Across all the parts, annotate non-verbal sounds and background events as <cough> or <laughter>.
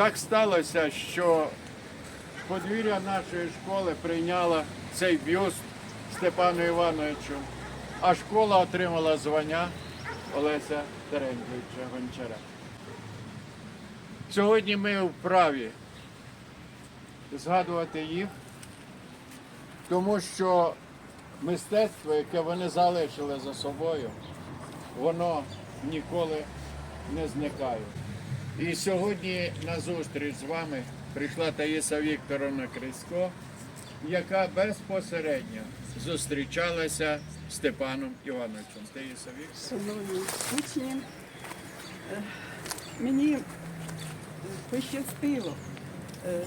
так сталося, що подвір'я нашої школи прийняло цей бюст Степану Івановичу, а школа отримала звання Олеся Терентьовича Гончара. Сьогодні ми вправі згадувати їх, тому що мистецтво, яке вони залишили за собою, воно ніколи не зникає. І сьогодні на зустріч з вами прийшла Таїса Вікторовна Крисько, яка безпосередньо зустрічалася з Степаном Івановичем. Таїса. Шановні учні, е, мені пощастило е,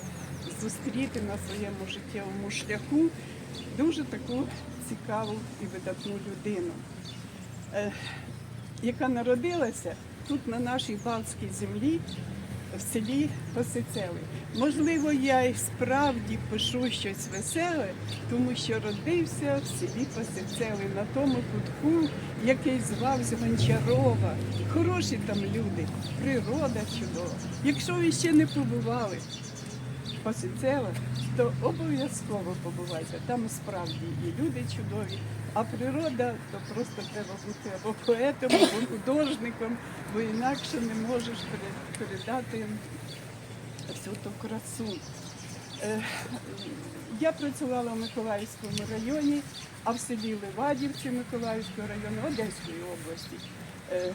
зустріти на своєму життєвому шляху дуже таку цікаву і видатну людину, е, яка народилася тут на нашій Балтській землі. В селі Косицели. Можливо, я і справді пишу щось веселе, тому що родився в селі Косицели, на тому кутку, який звався Гончарова. Хороші там люди, природа чудова. Якщо ви ще не побували в Косицелах, то обов'язково побувайте. Там справді і люди чудові, а природа то просто треба бути або поетом, або художником, бо інакше не можеш передати всю ту красу. Е, Я працювала в Миколаївському районі, а в селі Левадівці Миколаївського району Одеської області. Е,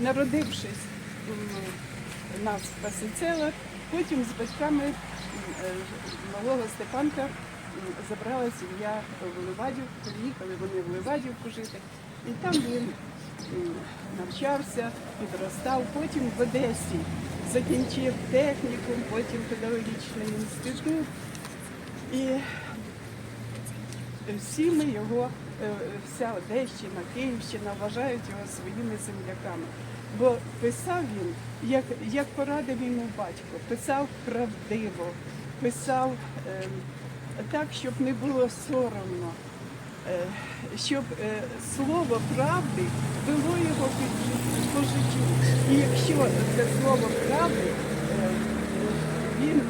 Народившись у нас в Пасицелах, потім з батьками е, малого Степанка забрала сім'я в Левадівку, приїхали вони в Левадівку жити. І там він навчався, підростав, потім в Одесі закінчив технікум, потім педагогічний інститут. І всі ми його, е, вся Одещина, Київщина вважають його своїми земляками. Бо писав він, як, як порадив йому батько, писав правдиво, писав е, так, щоб не було соромно, е, щоб е, слово правди вело його по життю. І якщо це слово правди, е, він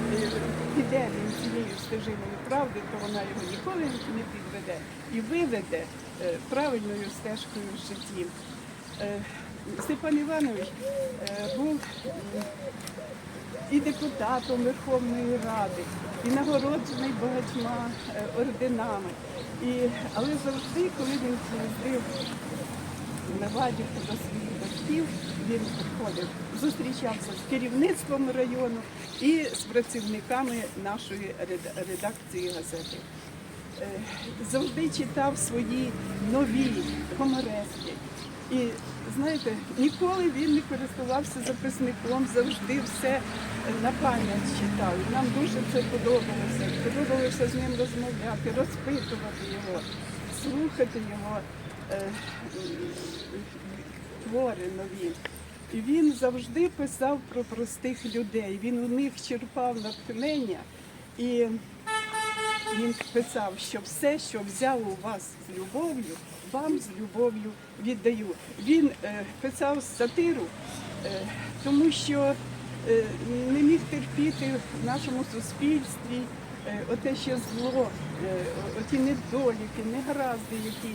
піде він цією стежиною правди, то вона його ніколи не підведе і виведе правильною стежкою в житті. Степан Іванович був і депутатом Верховної Ради, і нагороджений багатьма е, орденами. І, але завжди, коли він приїздив на Вадівку до своїх батьків, він приходив, зустрічався з керівництвом району і з працівниками нашої редакції газети. Е, Завжди читав свої нові гоморески. І знаєте, ніколи він не користувався записником, завжди все на пам'ять читав. Нам дуже це подобалося. Подобалося з ним розмовляти, розпитувати його, слухати його е, твори нові. І він завжди писав про простих людей. Він у них черпав натхнення і він писав, що все, що взяв у вас з любов'ю, вам з любов'ю віддаю. Він е, писав сатиру, е, тому що е, не міг терпіти в нашому суспільстві оте ще зло, оті недоліки, негаразди, які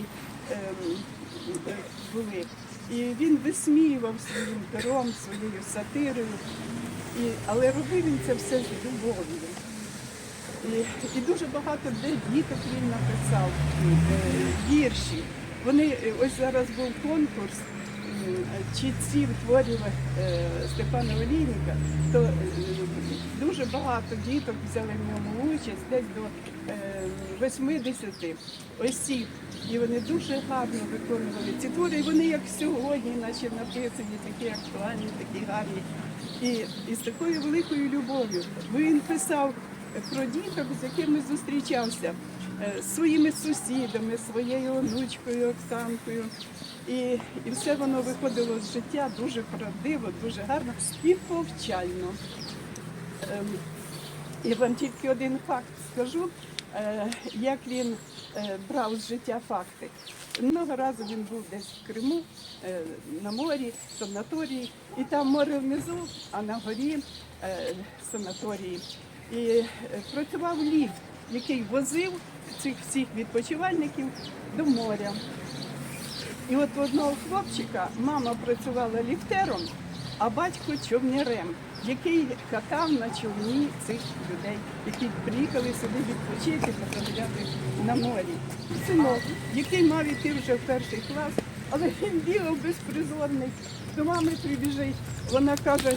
були. І він висміював своїм пером, своєю сатирою. І, але робив він це все з любов'ю. І, і дуже багато де діток він написав вірші. Вони е, ось зараз був конкурс м, чітців творів е, Степана Олійника, то е, дуже багато діток взяли в ньому участь, десь до е, 80 осіб. І вони дуже гарно виконували ці твори. І вони як сьогодні, наче написані, такі актуальні, такі гарні. І, і з такою великою любов'ю. Він писав про діток, з якими зустрічався своїми сусідами, своєю онучкою Оксанкою. І, і все воно виходило з життя дуже правдиво, дуже гарно і повчально. Ем, Я вам тільки один факт скажу. е, як він е, брав з життя факти. Много разу він був десь в Криму, е, на морі, в санаторії, і там море внизу, а на горі е, санаторії. І е, працював ліфт, який возив цих всіх відпочивальників до моря. І от одного хлопчика мама працювала ліфтером, а батько човнярем, який катав на човні цих людей, які приїхали сюди відпочити, потрапляти на морі. Синок, який мав іти вже в перший клас, але він бігав безпризорний. До мами прибіжить. Вона каже,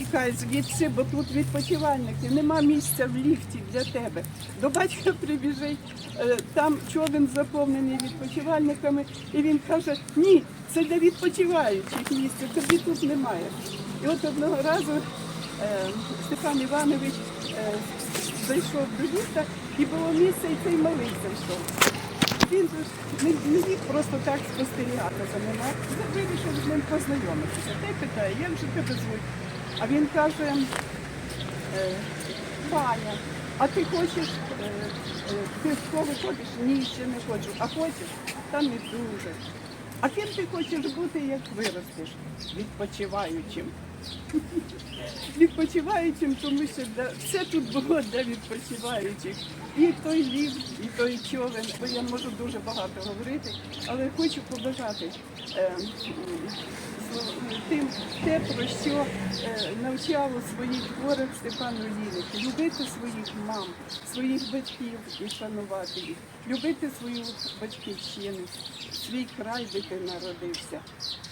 Тікай звідси, бо тут відпочивальники, нема місця в ліфті для тебе. До батька прибіжить, е, там човен заповнений відпочивальниками, і він каже, ні, це для відпочиваючих місця, тобі тут немає. І от одного разу е, Степан Іванович е, зайшов до ліфта, і було місце, і цей малий зайшов. Він ж не, не міг просто так спостерігати за а вирішив з ним познайомитися. Та й питає, як же тебе звуть? А він каже, е, Ваня, а ти хочеш, е, е, ти в школу ходиш? Ні, ще не хочу. А хочеш? Та не дуже. А ким ти хочеш бути, як виростеш? Відпочиваючим. <laughs> Відпочиваючим, тому що все тут було для відпочиваючих. І той ліфт, і той човен. Бо я можу дуже багато говорити, але хочу побажати тим те, про що е, навчав у своїх творах Степан Олійник. Любити своїх мам, своїх батьків і шанувати їх, любити свою батьківщину, свій край, де ти народився.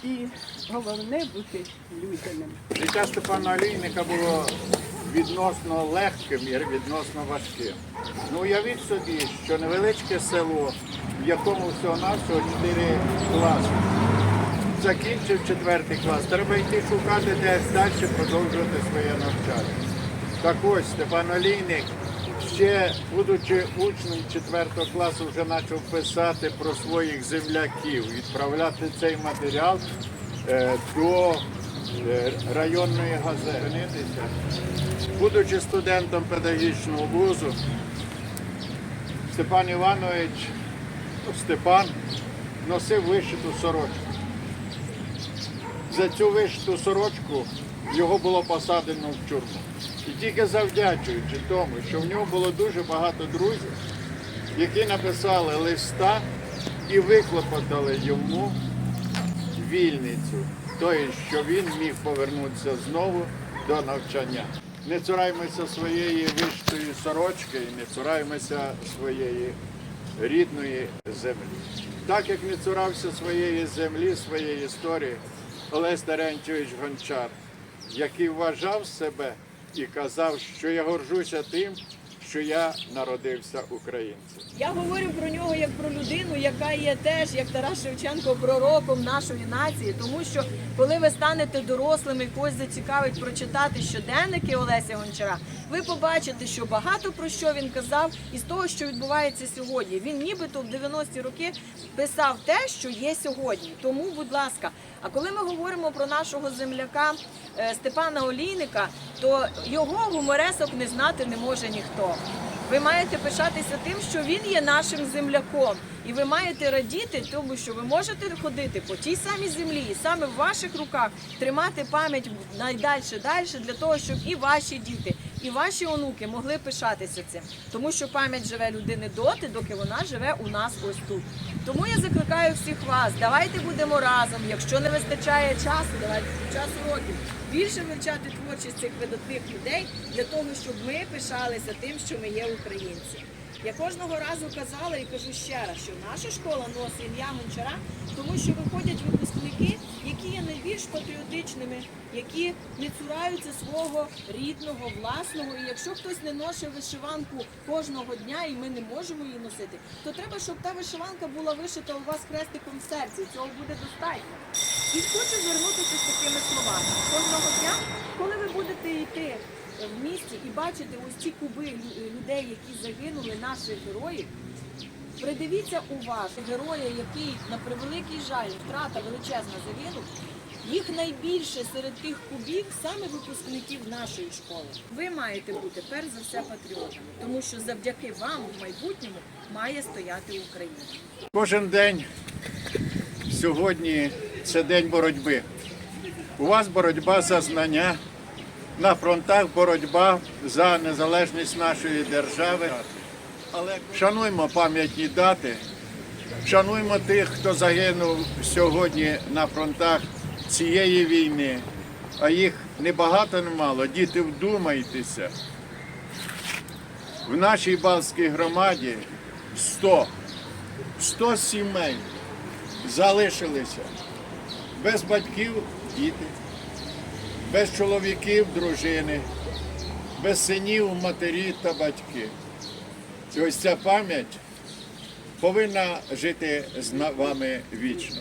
І головне бути людяним. Життя Степана Олійника було відносно легким і відносно важким. Ну уявіть собі, що невеличке село, в якому всього-навсього 4 класи. Закінчив четвертий клас, треба йти шукати десь далі продовжувати своє навчання. Так ось Степан Олійник, ще будучи учнем 4 класу, вже почав писати про своїх земляків, відправляти цей матеріал е, до е, районної газети. Будучи студентом педагогічного вузу, Степан Іванович, ну, Степан носив вишиту сорочку. За цю вишиту сорочку його було посадено в тюрму. І тільки завдячуючи тому, що в нього було дуже багато друзів, які написали листа і виклопотали йому вільницю, тобто, що він міг повернутися знову до навчання. Не цураймося своєї вищої сорочки і не цураймося своєї рідної землі. Так як не цурався своєї землі, своєї історії, Олесь Терентьович Гончар, який вважав себе і казав, що я горжуся тим, що я народився українцем. Я говорю про нього як про людину, яка є теж, як Тарас Шевченко, пророком нашої нації. Тому що коли ви станете дорослими, когось зацікавить прочитати щоденники Олеся Гончара, ви побачите, що багато про що він казав із того, що відбувається сьогодні. Він нібито в 90-ті роки писав те, що є сьогодні. Тому, будь ласка, а коли ми говоримо про нашого земляка Степана Олійника, то його гуморесок не знати не може ніхто. Ви маєте пишатися тим, що він є нашим земляком, і ви маєте радіти, тому що ви можете ходити по тій самій землі, і саме в ваших руках тримати пам'ять найдальше далі для того, щоб і ваші діти, і ваші онуки могли пишатися цим, тому що пам'ять живе людини доти, доки вона живе у нас ось тут. Тому я закликаю всіх вас, давайте будемо разом. Якщо не вистачає часу, давайте під час уроків більше вивчати творчість цих видатних людей для того, щоб ми пишалися тим, що ми є українці. Я кожного разу казала і кажу ще раз, що наша школа носить ім'я Гончара, тому що виходять випускники, які є найбільш патріотичними, які не цураються свого рідного, власного. І якщо хтось не носить вишиванку кожного дня, і ми не можемо її носити, то треба, щоб та вишиванка була вишита у вас хрестиком в серці. Цього буде достатньо. І хочу звернутися з такими словами. Кожного дня, коли ви будете йти в місті і бачите ось ці куби людей, які загинули, наших героїв, придивіться уважно героя, який на превеликий жаль, втрата величезна загинув. Їх найбільше серед тих кубів саме випускників нашої школи. Ви маєте бути перш за все патріотами, тому що завдяки вам в майбутньому має стояти Україна. Кожен день сьогодні це день боротьби. У вас боротьба за знання, на фронтах боротьба за незалежність нашої держави. Але шануймо пам'ятні дати, шануймо тих, хто загинув сьогодні на фронтах цієї війни. А їх не багато, не. Діти, вдумайтеся. В нашій Балтській громаді 100 100 сімей залишилися без батьків діти, без чоловіків дружини, без синів матері та батьки. І ось ця пам'ять повинна жити з вами вічно.